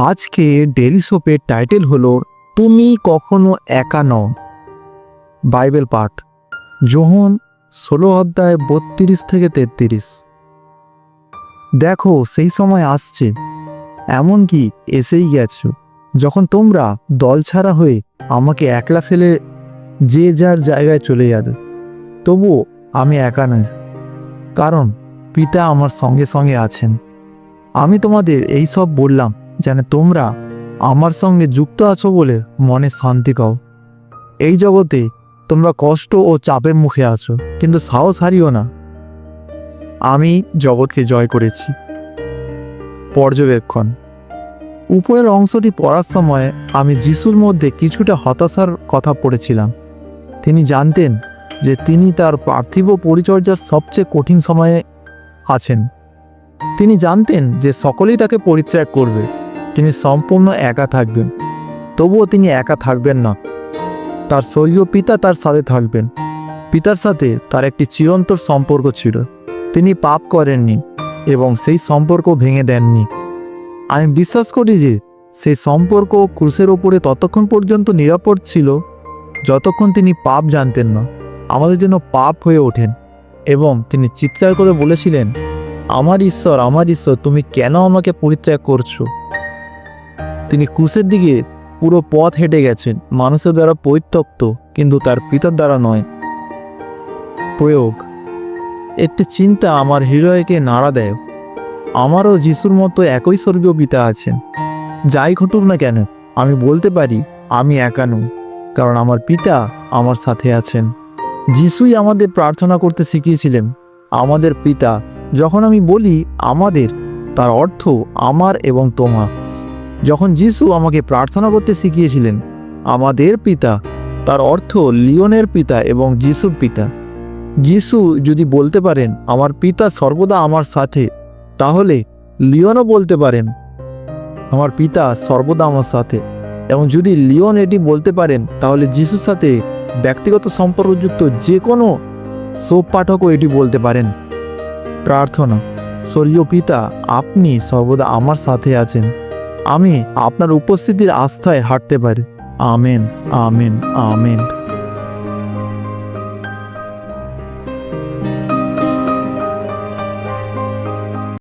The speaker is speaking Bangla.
আজকে ডেলি সোপের টাইটেল হলো, তুমি কখনো একা নও। বাইবেল পাঠ, যোহন ষোলো অধ্যায় বত্রিশ থেকে তেত্রিশ। দেখো, সেই সময় আসছে, এমনকি এসেই গেছো, যখন তোমরা দল ছাড়া হয়ে আমাকে একলা ফেলে যে যার জায়গায় চলে যাবে। তবুও আমি একা নই, কারণ পিতা আমার সঙ্গে সঙ্গে আছেন। আমি তোমাদের এই সব বললাম যেন তোমরা আমার সঙ্গে যুক্ত আছো বলে মনে শান্তি পাও। এই জগতে তোমরা কষ্ট ও চাপের মুখে আছো, কিন্তু সাহস হারিও না। আমি জগৎকে জয় করেছি। পর্যবেক্ষণ। উপরের অংশটি পড়ার সময় আমি যিশুর মধ্যে কিছুটা হতাশার কথা পড়েছিলাম। তিনি জানতেন যে তিনি তার পার্থিব পরিচর্যার সবচেয়ে কঠিন সময়ে আছেন। তিনি জানতেন যে সকলেই তাকে পরিত্যাগ করবে। তিনি সম্পূর্ণ একা থাকবেন। তবুও তিনি একা থাকবেন না। তার স্বর্গীয় পিতা তার সাথে থাকবেন। পিতার সাথে তার একটি চিরন্তর সম্পর্ক ছিল। তিনি পাপ করেননি এবং সেই সম্পর্ক ভেঙে দেননি। আমি বিশ্বাস করি যে সেই সম্পর্ক ক্রুশের ওপরে ততক্ষণ পর্যন্ত নিরাপদ ছিল যতক্ষণ তিনি পাপ জানতেন না। আমাদের জন্য পাপ হয়ে ওঠেন এবং তিনি চিৎকার করে বলেছিলেন, আমার ঈশ্বর আমার ঈশ্বর, তুমি কেন আমাকে পরিত্যাগ করছ? তিনি ক্রুশের দিকে পুরো পথ হেঁটে গেছেন। মানুষের দ্বারা পরিত্যক্ত, কিন্তু তার পিতার দ্বারা নয়। প্রয়োগ, একটি চিন্তা আমার হৃদয়কে নাড়া দেয়। আমারও যিশুর মতো একই স্বর্গীয় পিতা আছেন। যাই ঘটুক না কেন, আমি বলতে পারি, আমি একা নই, কারণ আমার পিতা আমার সাথে আছেন। যিশুই আমাদের প্রার্থনা করতে শিখিয়েছিলেন, আমাদের পিতা, যখন আমি বলি আমাদের, তার অর্থ আমার এবং তোমার। যখন যিশু আমাকে প্রার্থনা করতে শিখিয়েছিলেন, আমাদের পিতা, তার অর্থ লিওনের পিতা এবং যিশুর পিতা। যিশু যদি বলতে পারেন, আমার পিতা সর্বদা আমার সাথে, তাহলে লিওনও বলতে পারেন, আমার পিতা সর্বদা আমার সাথে। এবং যদি লিওন এটি বলতে পারেন, তাহলে যিশুর সাথে ব্যক্তিগত সম্পর্কযুক্ত যে কোনো সোপ পাঠকও এটি বলতে পারেন। প্রার্থনা, স্বর্গীয় পিতা, আপনি সর্বদা আমার সাথে আছেন। আমি আপনার উপস্থিতির আস্থায় হাঁটতে পারি। Amen amen amen.